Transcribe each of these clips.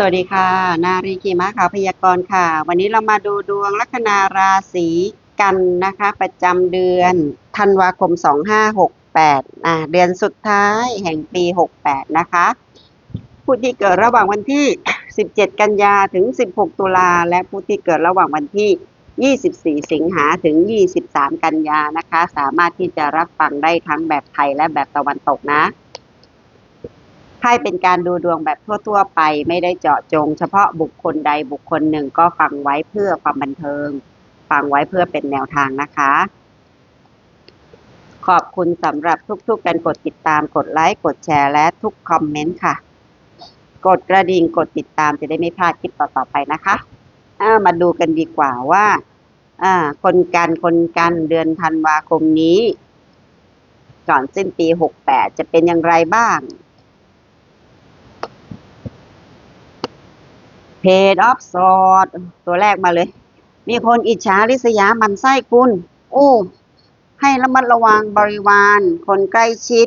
สวัสดีค่ะ นารีกีมาข่าวพยากรณ์ค่ะ วันนี้เรามาดูดวงลัคนาราศีกันนะคะ ประจำเดือนธันวาคม 2568อ่าเดือนสุดท้ายแห่งปี 68 นะคะ ผู้ที่เกิดระหว่างวันที่ 17 กันยาถึง 16 ตุลา และผู้ที่เกิดระหว่างวันที่ 24 สิงหาถึง 23 กันยานะคะ สามารถที่จะรับฟังได้ทั้งแบบไทยและแบบตะวันตกนะ ไพ่เป็นการดูดวงแบบทั่ว ๆ ไปไม่ได้เจาะจง เฉพาะบุคคลใดบุคคลหนึ่งก็ฟังไว้เพื่อความบันเทิง ฟังไว้เพื่อเป็นแนวทางนะคะ ขอบคุณสำหรับทุกๆ การกดติดตามกดไลค์กดแชร์และทุกคอมเมนต์ค่ะ กดกระดิ่งกดติดตามจะได้ไม่พลาดคลิปต่อๆไปนะคะามาดูกันดีกว่าว่าอ่าคนกันคนกันเดือนธันวาคมนี้ ก่อนสิ้นปี 68 จะเป็นอย่างไรบ้าง เพจออฟสอดตัวแรกมาเลย มีคนอิจฉาริษยามันไส้คุณ โอ้ ให้ระมัดระวังบริวาร คนใกล้ชิด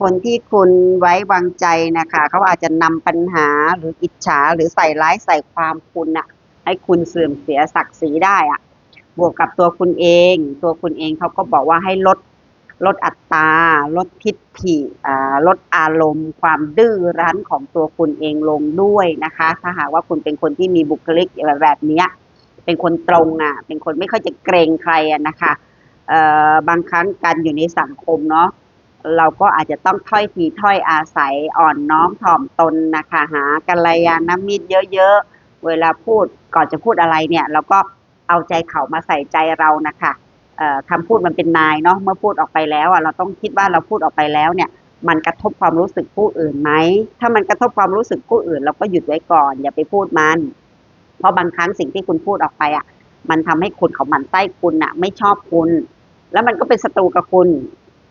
คนที่คุณไว้วางใจนะคะเขาอาจจะนำปัญหาหรืออิจฉาหรือใส่ร้ายใส่ความคุณน่ะให้คุณเสื่อมเสียศักดิ์ศรีได้อะบวกกับตัวคุณเอง ตัวคุณเองเขาก็บอกว่าให้ลด ลดอัตรา ลดทิฐิอ่าลดอารมณ์ ความดื้อรั้นของตัวคุณเองลงด้วยนะคะ ถ้าหากว่าคุณเป็นคนที่มีบุคลิกแบบเนี้ยเป็นคนตรงอะ เป็นคนไม่ค่อยจะเกรงใครอะนะคะบางครั้งการอยู่ในสังคมเนาะเราก็อาจจะต้องถ้อยทีถ้อยอาศัยอ่อนน้อมถ่อมตนนะคะหากัลยาณมิตรเยอะๆ เวลาพูดก่อนจะพูดอะไรเนี่ย เราก็เอาใจเขามาใส่ใจเรานะคะ คำพูดมันเป็นนายเนาะเมื่อพูดออกไปแล้วอะเราต้องคิดว่าเราพูดออกไปแล้วเนี่ย มันกระทบความรู้สึกผู้อื่นไหมถ้ามันกระทบความรู้สึกผู้อื่น เราก็หยุดไว้ก่อน อย่าไปพูดมัน เพราะบางครั้งสิ่งที่คุณพูดออกไปอะ มันทำให้คุณเขาหมั่นไส้คุณอะ ไม่ชอบคุณ แล้วมันก็เป็นศัตรูกับคุณ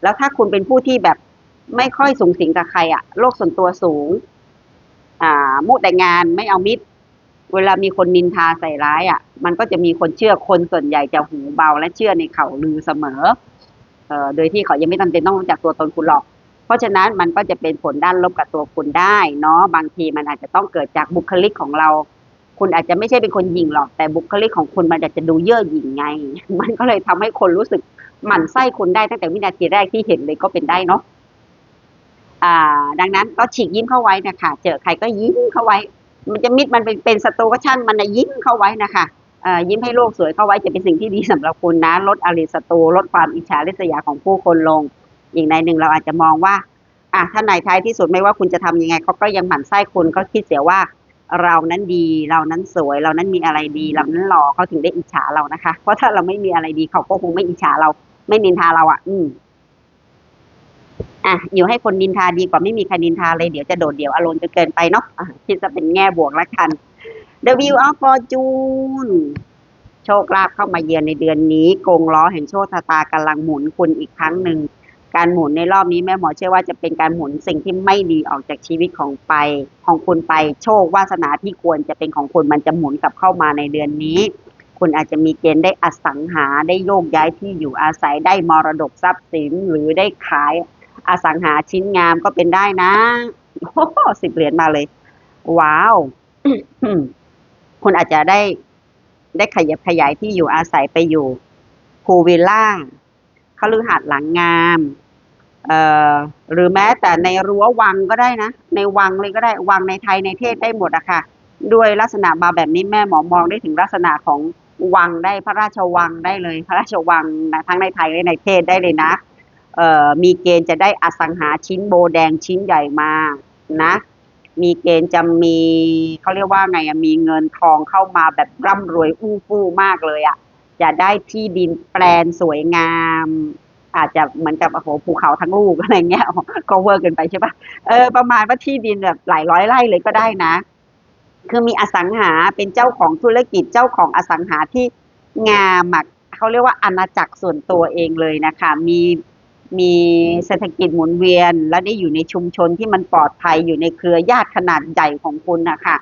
แล้วถ้าคุณเป็นผู้ที่แบบไม่ค่อยสูงสิงกับใครอะโลกส่วนตัวสูง อ่ามุแต่งานไม่เอามิตร เวลามีคนนินทาใส่ร้ายอะ มันก็จะมีคนเชื่อคนส่วนใหญ่จะหูเบาและเชื่อในข่าวลือเสมอเอ่อโดยที่เขายังไม่จำเป็นต้องรู้จักตัวตนคุณหรอก เพราะฉะนั้นมันก็จะเป็นผลด้านลบกับตัวคุณได้เนาะบางทีมันอาจจะต้องเกิดจากบุคลิกของเรา คุณอาจจะไม่ใช่เป็นคนหยิ่งหรอก แต่บุคลิกของคุณมันอาจจะดูเย่อหยิ่งไง มันก็เลยทำให้คนรู้สึกหมั่นไส้คุณได้ตั้งแต่วินาทีแรกที่เห็นเลยก็เป็นได้เนาะอ่า ดังนั้นก็ฉีกยิ้มเข้าไว้นะคะเจอใครก็ยิ้มเข้าไว้ มันจะมิดมันเป็นเป็นศัตรูก็ช่างมันนะยิ้มเข้าไว้นะคะยิ้มให้โลกสวยเข้าไว้จะเป็นสิ่งที่ดีสำหรับคุณนะลดอริศัตรูลดความอิจฉาริษยาของผู้คนลง อีกในหนึ่งเราอาจจะมองว่าอะถ้าในท้ายที่สุดไม่ว่าคุณจะทำยังไงเขาก็ยังหมั่นไส้คุณก็คิดเสียว่าเรานั้นดีเรานั้นสวย เรานั้นมีอะไรดี เรานั้นหล่อเขาถึงได้อิจฉาเรานะคะ เพราะถ้าเราไม่มีอะไรดีเขาก็คงไม่อิจฉาเราไม่นินทาเราอะ อืม อะอยู่ให้คนนินทาดีกว่าไม่มีใครนินทาเลยเดี๋ยวจะโดดเดี่ยวอารมณ์จนเกินไปเนาะอะคิดจะเป็นแง่บวกละกัน The View of Fortune โชคลาภเข้ามาเยือนในเดือนนี้กงล้อแห่งโชคชะตากำลังหมุนคุณอีกครั้งหนึ่ง การหมุนในรอบนี้แม่หมอเชื่อว่าจะเป็นการหมุนสิ่งที่ไม่ดีออกจากชีวิตของไป ของคุณไป โชควาสนาที่ควรจะเป็นของคุณมันจะหมุนกลับเข้ามาในเดือนนี้คุณอาจจะมีเกณฑ์ได้อสังหาได้โยกย้ายที่อยู่อาศัยได้มรดกทรัพย์สินหรือได้ขาย อสังหาชิ้นงามก็เป็นได้นะโอ้โสิบเหรียญมาเลย ว้าว คุณอาจจะได้ได้ขยับขยายที่อยู่อาศัยไปอยู่พูวิลล่าคฤหาสน์หลังงามเอ่อหรือแม้แต่ในรั้ววังก็ได้นะ ในวังเลยก็ได้วังในไทยในเทศได้หมดอะค่ะ ด้วยลักษณะมาแบบนี้แม่หมอมองได้ถึงลักษณะของวังได้พระราชวังได้เลย พระราชวังนะทั้งในไทยและในเทศได้เลยนะ มีเกณฑ์จะได้อสังหาชิ้นโบแดงชิ้นใหญ่มานะ มีเกณฑ์จะมีเขาเรียกว่าไงมีเงินทองเข้ามาแบบร่ำรวยอู้ฟู่มากเลยอะจะได้ที่ดินแปลนสวยงาม อาจจะเหมือนกับโอ้โหภูเขาทั้งลูกอะไรเงี้ยก็เวอร์เกินไปใช่ปะเออประมาณว่าที่ดินแบบหลายร้อยไร่เลยก็ได้นะ คือมีอสังหาเป็นเจ้าของธุรกิจเจ้าของอสังหาที่งามอะเขาเรียกว่าอาณาจักรส่วนตัวเองเลยนะคะ มี มีเศรษฐกิจหมุนเวียน และได้อยู่ในชุมชนที่มันปลอดภัยอยู่ในเครือญาติขนาดใหญ่ของคุณนะคะ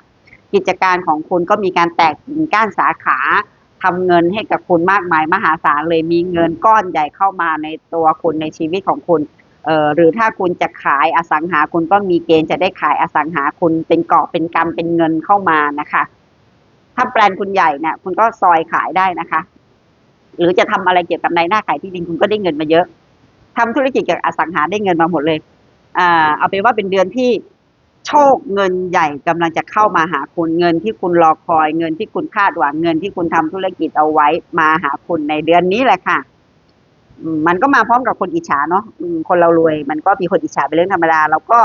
กิจการของคุณก็มีการแตกกิ่งก้านสาขาทำเงินให้กับคุณมากมายมหาศาลเลยมีเงินก้อนใหญ่เข้ามาในตัวคุณในชีวิตของคุณเอ่อหรือถ้าคุณจะขายอสังหาคุณก็มีเกณฑ์จะได้ขายอสังหาคุณเป็นเกาะเป็นกำเป็นเงินเข้ามานะคะ ถ้าแบรนด์คุณใหญ่เนี่ยคุณก็ซอยขายได้นะคะ หรือจะทำอะไรเกี่ยวกับในหน้าขายที่ดินคุณก็ได้เงินมาเยอะ ทำธุรกิจเกี่ยวกับอสังหาได้เงินมาหมดเลยอ่าเอาเป็นว่าเป็นเดือนที่โชคเงินใหญ่กำลังจะเข้ามาหาคุณเงินที่คุณรอคอยเงินที่คุณคาดหวังเงินที่คุณทำธุรกิจเอาไว้มาหาคุณในเดือนนี้แหละค่ะ มันก็มาพร้อมกับคนอิจฉาเนาะคนเรารวย มันก็มีคนอิจฉาเป็นเรื่องธรรมดาเราก็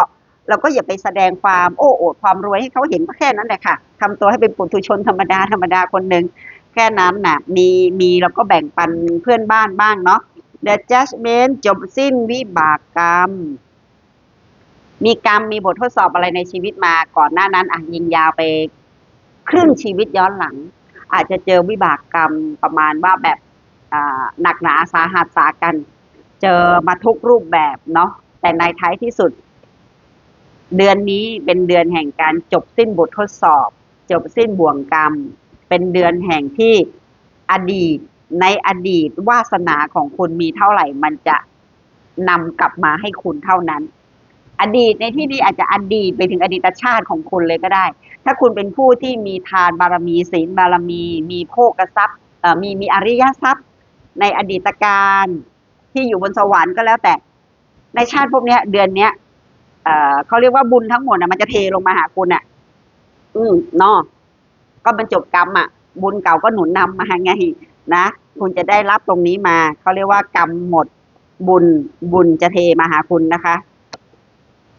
เราก็อย่าไปแสดงความโอ้โอดความรวยให้เขาเห็นก็แค่นั้นแหละค่ะทำตัวให้เป็นปุถุชนธรรมดาธรรมดาคนหนึ่งแค่นั้นน่ะมีมีเราก็แบ่งปันเพื่อนบ้านบ้างเนาะ The judgment จบสิ้นวิบากกรรม มีกรรมมีบททดสอบอะไรในชีวิตมาก่อนหน้านั้นอะยิงยาวไปครึ่งชีวิตย้อนหลัง อาจจะเจอวิบากกรรมประมาณว่าแบบหนักหนาสาหัสสากัน เจอมาทุกรูปแบบเนาะแต่ในท้ายที่สุด เดือนนี้เป็นเดือนแห่งการจบสิ้นบททดสอบ จบสิ้นบ่วงกรรม เป็นเดือนแห่งที่อดีต ในอดีตวาสนาของคุณมีเท่าไหร่ มันจะนำกลับมาให้คุณเท่านั้น อดีตในที่นี้อาจจะอดีตไปถึงอดีตชาติของคุณเลยก็ได้ ถ้าคุณเป็นผู้ที่มีทานบารมีศีลบารมี มีโภกทรัพย์มีมีอริยทรัพย์ ในอดีตการที่อยู่บนสวรรค์ก็แล้วแต่ ในชาติพวกนี้เดือนเนี้ยเขาเรียกว่าบุญทั้งหมดนะมันจะเทลงมาหาคุณอะ อืมเนาะก็บรรจบกรรมอะ บุญเก่าก็หนุนนำมาไงนะ คุณจะได้รับตรงนี้มาเขาเรียกว่ากรรมหมดบุญบุญจะเทมาหาคุณนะคะ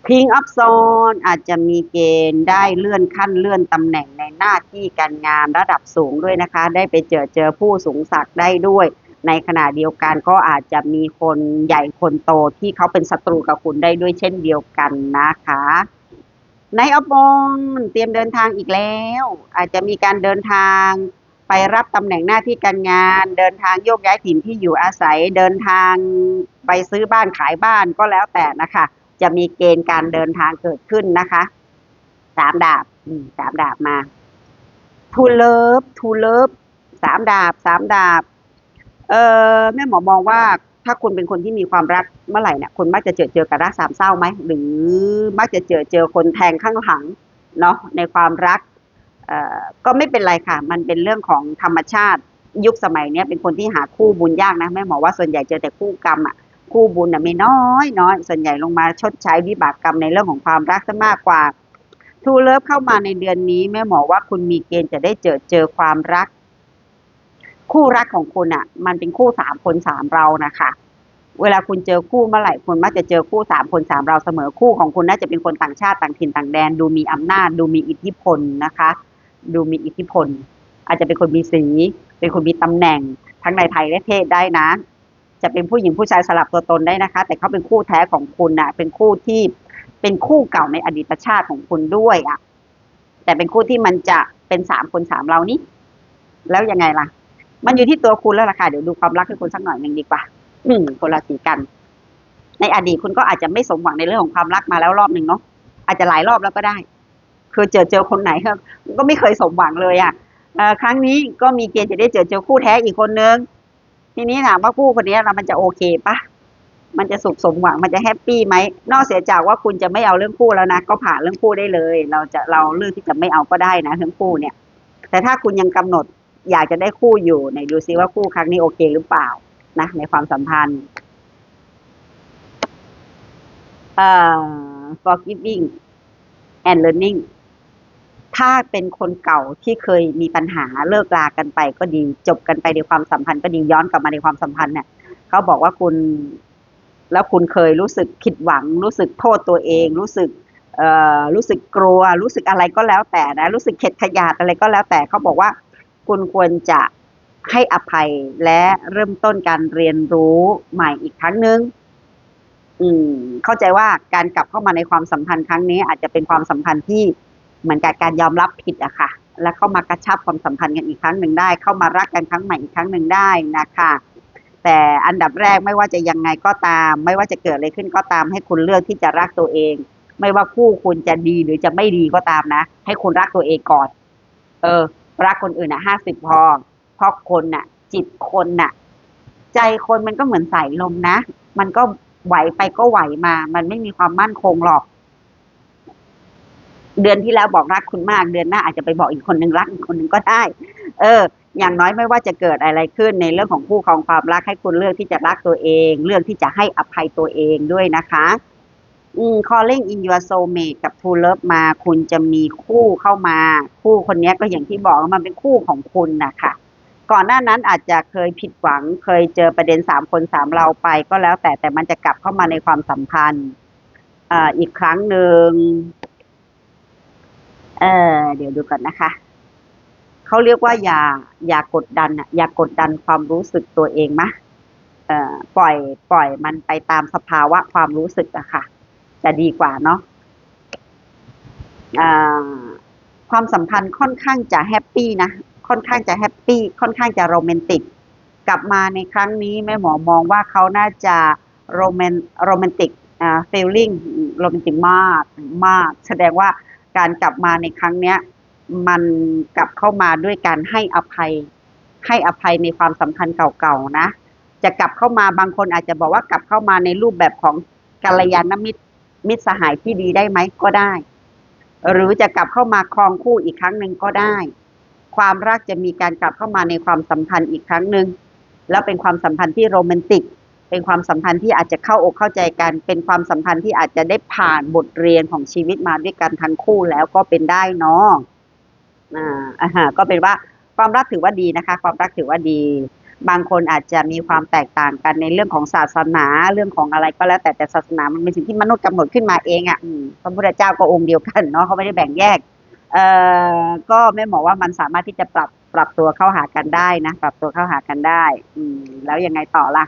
King of s w o r d อาจจะมีเกณฑ์ได้เลื่อนขั้นเลื่อนตำแหน่งในหน้าที่การงานระดับสูงด้วยนะคะ ได้ไปเจอเจอผู้สูงศักดิ์ได้ด้วย ในขณะเดียวกันก็อาจจะมีคนใหญ่คนโตที่เขาเป็นศัตรูกับคุณได้ด้วยเช่นเดียวกันนะคะในอปองเตรียมเดินทางอีกแล้ว อาจจะมีการเดินทาง ไปรับตำแหน่งหน้าที่การงาน เดินทางโยกย้ายถิ่นที่อยู่อาศัย เดินทางไปซื้อบ้านขายบ้านก็แล้วแต่นะคะ จะมีเกณฑ์การเดินทางเกิดขึ้นนะคะสามดาบสามดาบมาทูเลิฟทูเลิฟสามดาบสามดาบ เออแม่หมอมองว่าถ้าคุณเป็นคนที่มีความรักเมื่อไหร่เนี่ยคุณมักจะเจอเจอกับรักสามเศร้าไหมหรือมักจะเจอเจอคนแทงข้างหลังเนาะในความรัก ก็ไม่เป็นไรค่ะ มันเป็นเรื่องของธรรมชาติยุคสมัยเนี้ยเป็นคนที่หาคู่บุญยากนะแม่หมอว่าส่วนใหญ่เจอแต่คู่กรรมอะคู่บุญน่ะไม่น้อยน้อยส่วนใหญ่ลงมาชดใช้วิบากกรรมในเรื่องของความรักซะมากกว่าทูเลิฟเข้ามาในเดือนนี้ แม่หมอว่าคุณมีเกณฑ์จะได้เจอเจอความรัก คู่รักของคุณอะ มันเป็นคู่สามคนสามเรานะคะเวลาคุณเจอคู่เมื่อไหร่คุณมักจะเจอคู่สามคนสามเราเสมอคู่ของคุณน่าจะเป็นคนต่างชาติต่างถิ่นต่างแดน ดูมีอำนาจดูมีอิทธิพลนะคะ ดูมีอิทธิพล อาจจะเป็นคนมีสี เป็นคนมีตำแหน่ง ทั้งในไทยและเทศได้นะ จะเป็นผู้หญิงผู้ชายสลับตัวตนได้นะคะ แต่เขาเป็นคู่แท้ของคุณนะเป็นคู่ที่เป็นคู่เก่าในอดีตชาติของคุณด้วยอะแต่เป็นคู่ที่มันจะเป็นสามคนสามเรานี่แล้วยังไงล่ะ มันอยู่ที่ตัวคุณแล้วล่ะค่ะเดี๋ยวดูความรักให้คุณสักหน่อยหนึ่งดีกว่า อืมคนละสีกัน ในอดีตคุณก็อาจจะไม่สมหวังในเรื่องของความรักมาแล้วรอบหนึ่งเนาะอาจจะหลายรอบแล้วก็ได้ คือเจอเจอคนไหนก็ไม่เคยสมหวังเลยอะ่ะเอ่อครั้งนี้ก็มีเกณฑ์จะได้เจอเจอคู่แท้อีกคนนึง ทีนี้ถามว่าคู่คนนี้เรามันจะโอเคปะมันจะสุขสมหวังมันจะแฮปปี้ไหมนอกเสียจากว่าคุณจะไม่เอาเรื่องคู่แล้วนะก็ผ่านเรื่องคู่ได้เลย เราจะเราเลือกที่จะไม่เอาก็ได้นะเรื่องคู่เนี่ย แต่ถ้าคุณยังกำหนดอยากจะได้คู่อยู่ไหนดูซิว่าคู่ครั้งนี้โอเคหรือเปล่านะในความสัมพันธ์เอ่อ forgiving and learning ถ้าเป็นคนเก่าที่เคยมีปัญหาเลิกลากันไปก็ดีจบกันไปในความสัมพันธ์ก็ดีย้อนกลับมาในความสัมพันธ์เนี่ยเขาบอกว่าคุณ แล้วคุณเคยรู้สึกผิดหวัง รู้สึกโทษตัวเอง รู้สึกเอ่อรู้สึกกลัว รู้สึกอะไรก็แล้วแต่นะ รู้สึกเข็ดขยาดอะไรก็แล้วแต่เขาบอกว่า คุณควรจะให้อภัยและเริ่มต้นการเรียนรู้ใหม่อีกครั้งหนึ่งอืมเข้าใจว่าการกลับเข้ามาในความสัมพันธ์ครั้งนี้อาจจะเป็นความสัมพันธ์ที่ เหมือนกับการยอมรับผิดอะค่ะ และเข้ามากระชับความสัมพันธ์กันอีกครั้งหนึ่งได้ เข้ามารักกันครั้งใหม่อีกครั้งหนึ่งได้นะคะ แต่อันดับแรกไม่ว่าจะยังไงก็ตาม ไม่ว่าจะเกิดอะไรขึ้นก็ตามให้คุณเลือกที่จะรักตัวเอง ไม่ว่าคู่คุณจะดีหรือจะไม่ดีก็ตามนะ ให้คุณรักตัวเองก่อน เออ รักคนอื่นอะห้าสิบพอเพราะคนน่ะ จิตคนน่ะ ใจคนมันก็เหมือนสายลมนะ มันก็ไหวไปก็ไหวมา มันไม่มีความมั่นคงหรอก เดือนที่แล้วบอกรักคุณมาก เดือนหน้าอาจจะไปบอกอีกคนหนึ่งรักอีกคนหนึ่งก็ได้ เออ อย่างน้อยไม่ว่าจะเกิดอะไรขึ้นในเรื่องของคู่ครองความรักให้คุณเลือกที่จะรักตัวเอง เลือกที่จะให้อภัยตัวเองด้วยนะคะอืม calling in your soulmate กับ true love มา คุณจะมีคู่เข้ามา คู่คนนี้ก็อย่างที่บอกมันเป็นคู่ของคุณนะคะก่อนหน้านั้นอาจจะเคยผิดหวัง เคยเจอประเด็นสามคนสามเราไป ก็แล้วแต่แต่มันจะกลับเข้ามาในความสัมพันธ์อ่อีกครั้งหนึ่ง เออเดี๋ยวดูก่อนนะคะเขาเรียกว่าอย่าอย่ากดดันอะอย่ากดดันความรู้สึกตัวเองมะเอ่อปล่อยปล่อยมันไปตามสภาวะความรู้สึกอะค่ะ จะดีกว่าเนาะอ่าความสัมพันธ์ค่อนข้างจะแฮปปี้นะ ค่อนข้างจะแฮปปี้ ค่อนข้างจะโรแมนติก กลับมาในครั้งนี้แม่หมอมองว่าเขาน่าจะโรแมนโรแมนติกอ่าฟีลลิ่งโรแมนติกมากมาก แสดงว่า การกลับมาในครั้งเนี้ย มันกลับเข้ามาด้วยการให้อภัย ให้อภัยในความสัมพันธ์เก่าๆนะ จะกลับเข้ามาบางคนอาจจะบอกว่ากลับเข้ามาในรูปแบบของกัลยาณมิตรมิตรสหายที่ดีได้ไหมก็ได้ หรือจะกลับเข้ามาครองคู่อีกครั้งหนึ่งก็ได้ ความรักจะมีการกลับเข้ามาในความสัมพันธ์อีกครั้งหนึ่งแล้วเป็นความสัมพันธ์ที่โรแมนติก เป็นความสัมพันธ์ที่อาจจะเข้าอกเข้าใจกัน เป็นความสัมพันธ์ที่อาจจะได้ผ่านบทเรียนของชีวิตมาด้วยกันทั้งคู่แล้วก็เป็นได้เนาะอ่าอ่าก็เป็นว่าความรักถือว่าดีนะคะ ความรักถือว่าดี บางคนอาจจะมีความแตกต่างกันในเรื่องของศาสนาเรื่องของอะไรก็แล้ว แต่แต่ศาสนามันเป็นสิ่งที่มนุษย์กำหนดขึ้นมาเองอะ่ะพระพุทธเจ้าก็องค์เดียวกันเนาะเขาไม่ได้แบ่งแยกเอ่อก็แม่หมอว่ามันสามารถที่จะปรับปรับตัวเข้าหากันได้นะ ปรับตัวเข้าหากันได้ อืมแล้วยังไงต่อล่ะ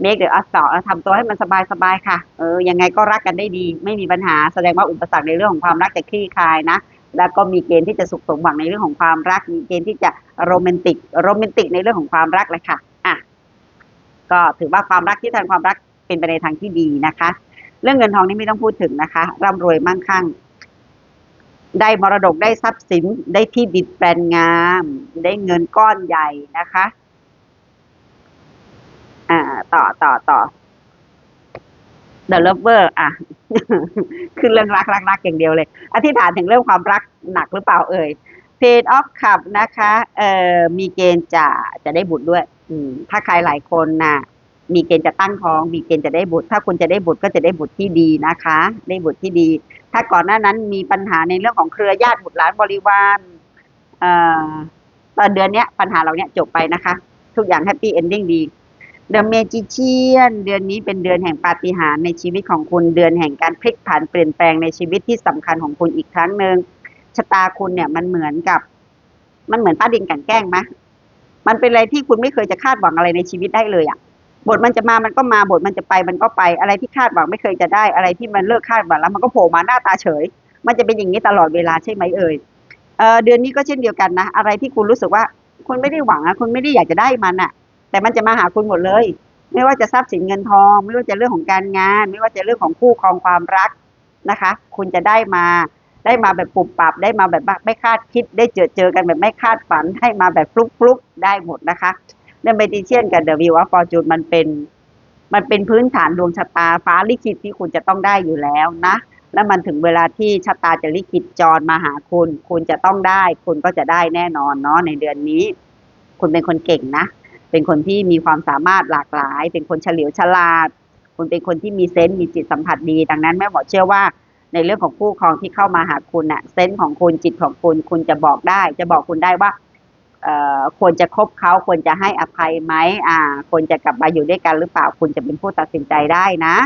เมกเดี๋ยวอัสต่อทำตัวให้มันสบายสบายๆค่ะ เออ ยังไงก็รักกันได้ดี ไม่มีปัญหา แสดงว่าอุปสรรคในเรื่องของความรักจะคลี่คลายนะ แล้วก็มีเกณฑ์ที่จะสุขสมหวังในเรื่องของความรัก มีเกณฑ์ที่จะโรแมนติก โรแมนติกในเรื่องของความรักเลยค่ะ อะ ก็ถือว่าความรักที่แทนความรักเป็นไปในทางที่ดีนะคะ เรื่องเงินทองนี่ไม่ต้องพูดถึงนะคะ ร่ำรวยมั่งคั่ง ได้มรดกได้ทรัพย์สิน ได้ที่ดินแปลนงาม ได้เงินก้อนใหญ่นะคะ ต่อต่อต่อ The Lover อะ คือเรื่องรักรักรักอย่างเดียวเลย อธิษฐานถึงเรื่องความรักหนักหรือเปล่าเอ่ย Paid of Cup นะคะ เอ่อ มีเกณฑ์จะจะได้บุตรด้วย อืม ถ้าใครหลายคนน่ะ มีเกณฑ์จะตั้งท้อง มีเกณฑ์จะได้บุตร ถ้าคุณจะได้บุตรก็จะได้บุตรที่ดีนะคะ ได้บุตรที่ดี ถ้าก่อนหน้านั้นมีปัญหาในเรื่องของเครือญาติบุตรหลานบริวารเอ่อตอนเดือนเนี้ยปัญหาเราเนี้ยจบไปนะคะ ทุกอย่างแฮปปี้เอนดิ้งดี เดอะเมจิเชียนเดือนนี้เป็นเดือนแห่งปาฏิหาริย์ในชีวิตของคุณเดือนแห่งการพลิกผันเปลี่ยนแปลงในชีวิตที่สำคัญของคุณอีกครั้งหนึ่งชะตาคุณเนี่ยมันเหมือนกับ มันเหมือนป้าดินกันแกล้งไหมมันเป็นอะไรที่คุณไม่เคยจะคาดหวังอะไรในชีวิตได้เลยอะ่ะบทมันจะมามันก็มาบทมันจะไปมันก็ไปอะไรที่คาดหวังไม่เคยจะได้อะไรที่มันเลิกคาดหวังแล้ว มันก็โผล่มาหน้าตาเฉย มันจะเป็นอย่างนี้ตลอดเวลาใช่ไหมเอ่ยเออเดือนนี้ก็เช่นเดียวกันนะ อะไรที่คุณรู้สึกว่าคุณไม่ได้หวังอะคุณไม่ได้อยากจะได้มันอะ แต่มันจะมาหาคุณหมดเลย ไม่ว่าจะทรัพย์สินเงินทอง ไม่ว่าจะเรื่องของการงาน ไม่ว่าจะเรื่องของคู่ครองความรักนะคะ คุณจะได้มาได้มาแบบปุบปับได้มาแบบไม่คาดคิด ได้เจอเจอกันแบบไม่คาดฝันได้มาแบบฟลุกฟลุกได้หมดนะคะเรื่องเมดิเชียนกับเดอะวิวออฟฟอร์จูนมันเป็น มันเป็นพื้นฐานดวงชะตาฟ้าลิขิตที่คุณจะต้องได้อยู่แล้วนะ แล้วมันถึงเวลาที่ชะตาจะลิขิตจรมาหาคุณ คุณจะต้องได้ คุณก็จะได้แน่นอนเนาะในเดือนนี้ คุณเป็นคนเก่งนะ เป็นคนที่มีความสามารถหลากหลาย เป็นคนเฉลียวฉลาด คุณเป็นคนที่มีเซนส์มีจิตสัมผัสดี ดังนั้นแม่หมอเชื่อว่า ในเรื่องของคู่ครองที่เข้ามาหาคุณน่ะเซนส์ของคุณจิตของคุณ คุณจะบอกได้ จะบอกคุณได้ว่าควรจะคบเขาควรจะให้อภัยไหมอ่าควรจะกลับมาอยู่ด้วยกันหรือเปล่า คุณจะเป็นผู้ตัดสินใจได้นะ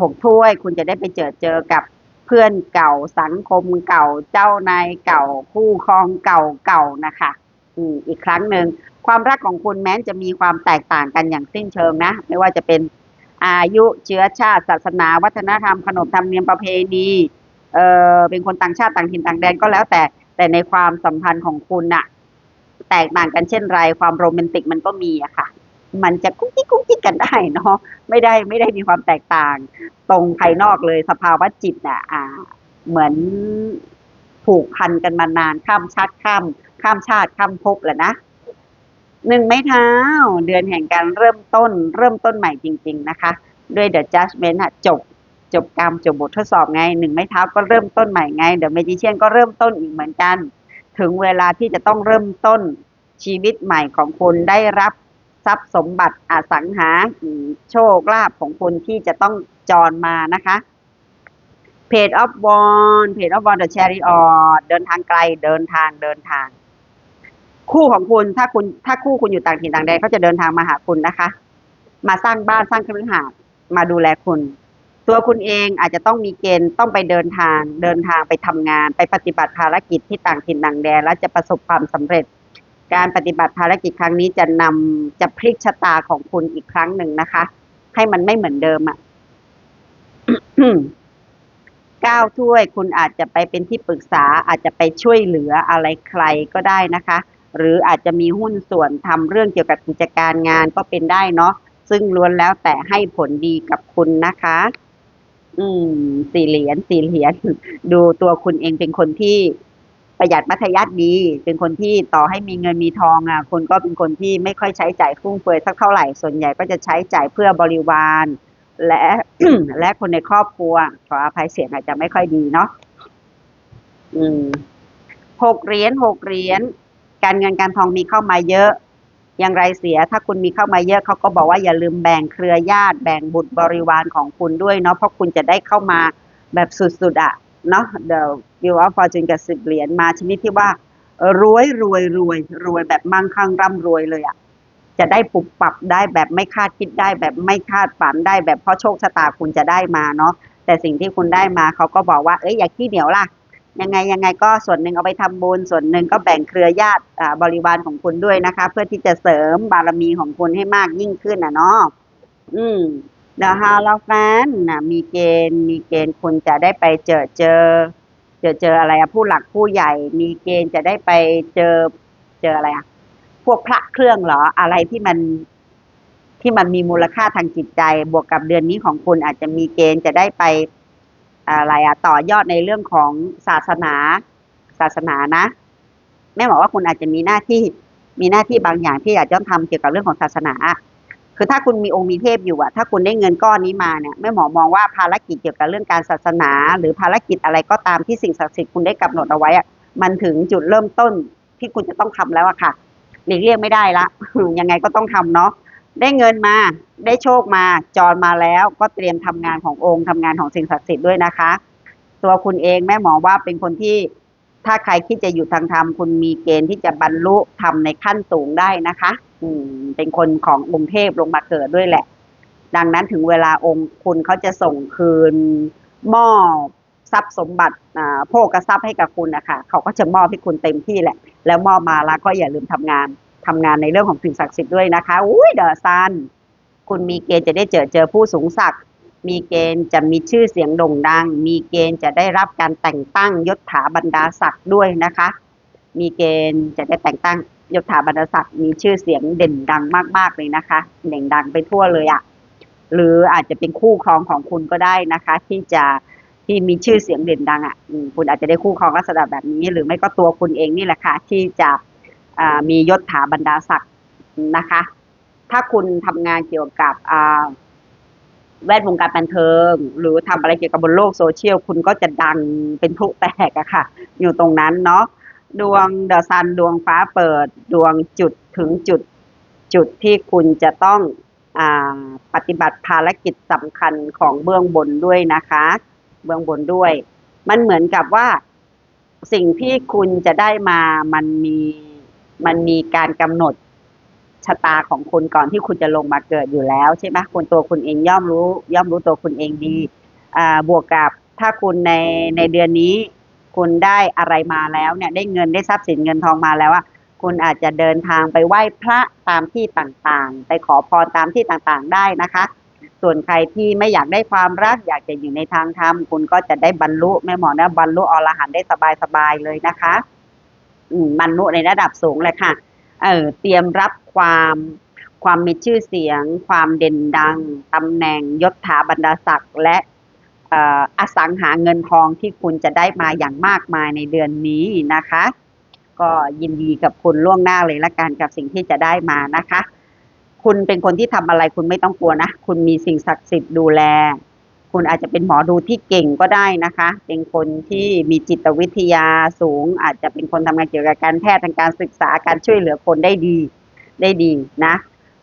หกถ้วยคุณจะได้ไปเจอเจอกับเพื่อนเก่าสังคมเก่าเจ้านายเก่าคู่ครองเก่าเก่านะคะ อืมอีกครั้งหนึ่ง ความรักของคุณแม้จะมีความแตกต่างกันอย่างสิ้นเชิงนะ ไม่ว่าจะเป็นอายุเชื้อชาติ ศาสนา วัฒนธรรมขนบธรรมเนียมประเพณีเออเป็นคนต่างชาติต่างถิ่นต่างแดนก็แล้วแต่แต่ในความสัมพันธ์ของคุณน่ะ แตกต่างกันเช่นไร ความโรแมนติกมันก็มีอะค่ะ มันจะกุ๊กกิ๊กกุ๊กกิ๊กกันได้เนาะไม่ได้ไม่ได้มีความแตกต่าง ตรงภายนอกเลยสภาวะจิตน่ะอ่า เหมือนผูกพันกันมานานข้ามชาติข้าม ข้ามชาติข้ามภพแหละนะ หนึ่งไม้เท้า เดือนแห่งการเริ่มต้น เริ่มต้นใหม่จริง ๆ นะคะ ด้วย The Judgment อะจบจบกรรมจบบททดสอบไงหนึ่งไม้เท้าก็เริ่มต้นใหม่ไง The Magician ก็เริ่มต้นอีกเหมือนกัน ถึงเวลาที่จะต้องเริ่มต้นชีวิตใหม่ของคุณได้รับทรัพย์สมบัติอสังหาโชคลาภของคุณที่จะต้องจรมานะคะเพจออฟวอนเพจออฟวอนเดอะแชริออเดินทางไกลเดินทางเดินทาง คู่ของคุณถ้าคุณถ้าคู่คุณอยู่ต่างถิ่นต่างแดนเขาจะเดินทางมาหาคุณนะคะ มาสร้างบ้านสร้างคฤหาสน์มาดูแลคุณ ตัวคุณเองอาจจะต้องมีเกณฑ์ต้องไปเดินทาง เดินทางไปทำงาน ไปปฏิบัติภารกิจที่ต่างถิ่นต่างแดน และจะประสบความสำเร็จ การปฏิบัติภารกิจครั้งนี้จะนำจะพลิกชะตาของคุณอีกครั้งหนึ่งนะคะ ให้มันไม่เหมือนเดิมอะก้าวถ้วย คุณอาจจะไปเป็นที่ปรึกษาอาจจะไปช่วยเหลืออะไรใครก็ได้นะคะ หรืออาจจะมีหุ้นส่วนทำเรื่องเกี่ยวกับกิจการงานก็เป็นได้เนาะซึ่งล้วนแล้วแต่ให้ผลดีกับคุณนะคะ อืม สี่เหรียญสี่เหรียญดูตัวคุณเองเป็นคนที่ประหยัดมัธยัติดี เป็นคนที่ต่อให้มีเงินมีทองอะคุณก็เป็นคนที่ไม่ค่อยใช้จ่ายฟุ่มเฟือยสักเท่าไหร่ ส่วนใหญ่ก็จะใช้จ่ายเพื่อบริวาร และและคนในครอบครัว ขออภัยเสียงอาจจะไม่ค่อยดีเนาะ อืมหกเหรียญหกเหรียญ การเงินการทองมีเข้ามาเยอะ อย่างไรเสียถ้าคุณมีเข้ามาเยอะเขาก็บอกว่าอย่าลืมแบ่งเครือญาติ แบ่งบุตรบริวารของคุณด้วยเนาะเพราะคุณจะได้เข้ามาแบบสุดๆอะเนาะ The Wheel of Fortune กับสิบเหรียญมาชนิดที่ว่ารวยรวยรวยรวยแบบมั่งคั่งร่ำรวยเลยอะจะได้ปุบปรับได้แบบไม่คาดคิดได้ แบบไม่คาดฝันได้แบบเพราะโชคชะตาคุณจะได้มาเนาะแต่สิ่งที่คุณได้มาเขาก็บอกว่าเอ้ยอย่าขี้เหนียวล่ะ ยังไงยังไงก็ส่วนหนึ่งเอาไปทำบุญส่วนหนึ่งก็แบ่งเครือญาติบริวารของคุณด้วยนะคะ เพื่อที่จะเสริมบารมีของคุณให้มากยิ่งขึ้นนะเนาะอืมเดอะฮาลาแฟนนะมีเกณฑ์ มีเกณฑ์คุณจะได้ไปเจอเจอ เจอเจออะไรอะผู้หลักผู้ใหญ่ มีเกณฑ์จะได้ไปเจอเจออะไรอะพวกพระเครื่องเหรออะไรที่มันที่มันมีมูลค่าทางจิตใจ บวกกับเดือนนี้ของคุณอาจจะมีเกณฑ์จะได้ไป อะไรอะต่อยอดในเรื่องของศาสนาศาสนานะแม่บอกว่าคุณอาจจะมีหน้าที่มีหน้าที่บางอย่างที่อาจจะต้องทำเกี่ยวกับเรื่องของศาสนา คือถ้าคุณมีองค์มีเทพอยู่อะถ้าคุณได้เงินก้อนนี้มาเนี่ยแม่หมอมองว่าภารกิจเกี่ยวกับเรื่องการศาสนา หรือภารกิจอะไรก็ตามที่สิ่งศักดิ์สิทธิ์คุณได้กำหนดเอาไว้อะมันถึงจุดเริ่มต้นที่คุณจะต้องทำแล้วอะค่ะหลีกเลี่ยงไม่ได้ละยังไงก็ต้องทำเนาะ ได้เงินมาได้โชคมาจรมาแล้วก็เตรียมทำงานขององค์ทำงานของสิ่งศักดิ์สิทธิ์ด้วยนะคะ ตัวคุณเองแม่หมอว่าเป็นคนที่ถ้าใครคิดจะอยู่ทางธรรมคุณมีเกณฑ์ที่จะบรรลุธรรมในขั้นสูงได้นะคะ อืม เป็นคนขององค์เทพลงมาเกิดด้วยแหละ ดังนั้นถึงเวลาองค์คุณเขาจะส่งคืนมอบทรัพย์สมบัติอ่าโภกทรัพย์ให้กับคุณนะคะเขาก็จะมอบให้คุณเต็มที่แหละ แล้วมอบมาแล้วก็อย่าลืมทำงาน ทำงานในเรื่องของสิ่งศักดิ์สิทธิ์ด้วยนะคะอุ้ยเดอะซันคุณมีเกณฑ์จะได้เจอเจอผู้สูงศักดิ์มีเกณฑ์จะมีชื่อเสียงโด่งดัง มีเกณฑ์จะได้รับการแต่งตั้งยศถาบรรดาศักดิ์ด้วยนะคะ มีเกณฑ์จะได้แต่งตั้งยศถาบรรดาศักดิ์มีชื่อเสียงเด่นดังมาก ๆเลยนะคะเด่นดังไปทั่วเลยอะ่ะหรืออาจจะเป็นคู่ครองของคุณก็ได้นะคะ ที่จะที่มีชื่อเสียงเด่นดังอะ่ะคุณอาจจะได้คู่ครองลักษณะแบบนี้ หรือไม่ก็ตัวคุณเองนี่แหละค่ะที่จะ มียศถาบรรดาศักดิ์นะคะ ถ้าคุณทำงานเกี่ยวกับแวดวงการบันเทิง หรือทำอะไรเกี่ยวกับบนโลกโซเชียล คุณก็จะดังเป็นพลุแตกอะค่ะ อยู่ตรงนั้นเนาะดวงเดอะซันดวงฟ้าเปิดดวงจุดถึงจุดจุดที่คุณจะต้องอปฏิบัติภารกิจสำคัญของเบื้องบนด้วยนะคะ เบื้องบนด้วย มันเหมือนกับว่าสิ่งที่คุณจะได้มามันมี มันมีการกำหนดชะตาของคุณก่อนที่คุณจะลงมาเกิดอยู่แล้วใช่ไหมคุณตัวคุณเองย่อมรู้ ย่อมรู้ตัวคุณเองดีอ่าบวกกับถ้าคุณในในเดือนนี้ คุณได้อะไรมาแล้วเนี่ยได้เงินได้ทรัพย์สินเงินทองมาแล้วอะคุณอาจจะเดินทางไปไหว้พระตามที่ต่างๆ ไปขอพรตามที่ต่างๆได้นะคะ ส่วนใครที่ไม่อยากได้ความรัก อยากจะอยู่ในทางธรรมคุณก็จะได้บรรลุแม่หมอนะบรรลุอรหันต์ได้สบายๆเลยนะคะ มบรรลุในระดับสูงเลยค่ะ เออเตรียมรับความความมีชื่อเสียง ความเด่นดังตำแหน่งยศถาบรรดาศักดิ์และอสังหาเงินทองที่คุณจะได้มาอย่างมากมายในเดือนนี้นะคะ ก็ยินดีกับคุณล่วงหน้าเลยละกันกับสิ่งที่จะได้มานะคะ คุณเป็นคนที่ทำอะไรคุณไม่ต้องกลัวนะ คุณมีสิ่งศักดิ์สิทธิ์ดูแล คุณอาจจะเป็นหมอดูที่เก่งก็ได้นะคะ เป็นคนที่มีจิตวิทยาสูง อาจจะเป็นคนทำงานเกี่ยวกับการแพทย์ทางการศึกษาการช่วยเหลือคนได้ดีได้ดีนะ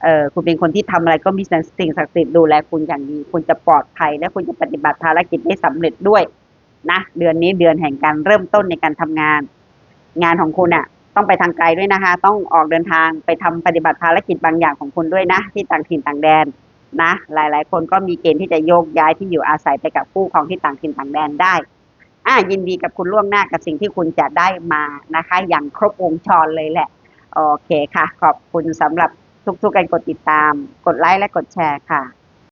เออคุณเป็นคนที่ทำอะไรก็มีสิ่งศักดิ์สิทธิ์ดูแลคุณอย่างดี คุณจะปลอดภัยและคุณจะปฏิบัติภารกิจได้สำเร็จด้วยนะเดือนนี้เดือนแห่งการเริ่มต้นในการทำงาน งานของคุณอะต้องไปทางไกลด้วยนะคะ ต้องออกเดินทางไปทำปฏิบัติภารกิจบางอย่างของคุณด้วยนะ ที่ต่างถิ่นต่างแดน นะหลายๆ คนก็มีเกณฑ์ที่จะโยกย้ายที่อยู่อาศัยไปกับคู่ครองที่ต่างถิ่นต่างแดนได้อ่ายินดีกับคุณล่วงหน้ากับสิ่งที่คุณจะได้มานะคะ อย่างครบวงจรเลยแหละ โอเคค่ะ ขอบคุณสำหรับทุกๆการกดติดตาม กดไลค์และกดแชร์ค่ะ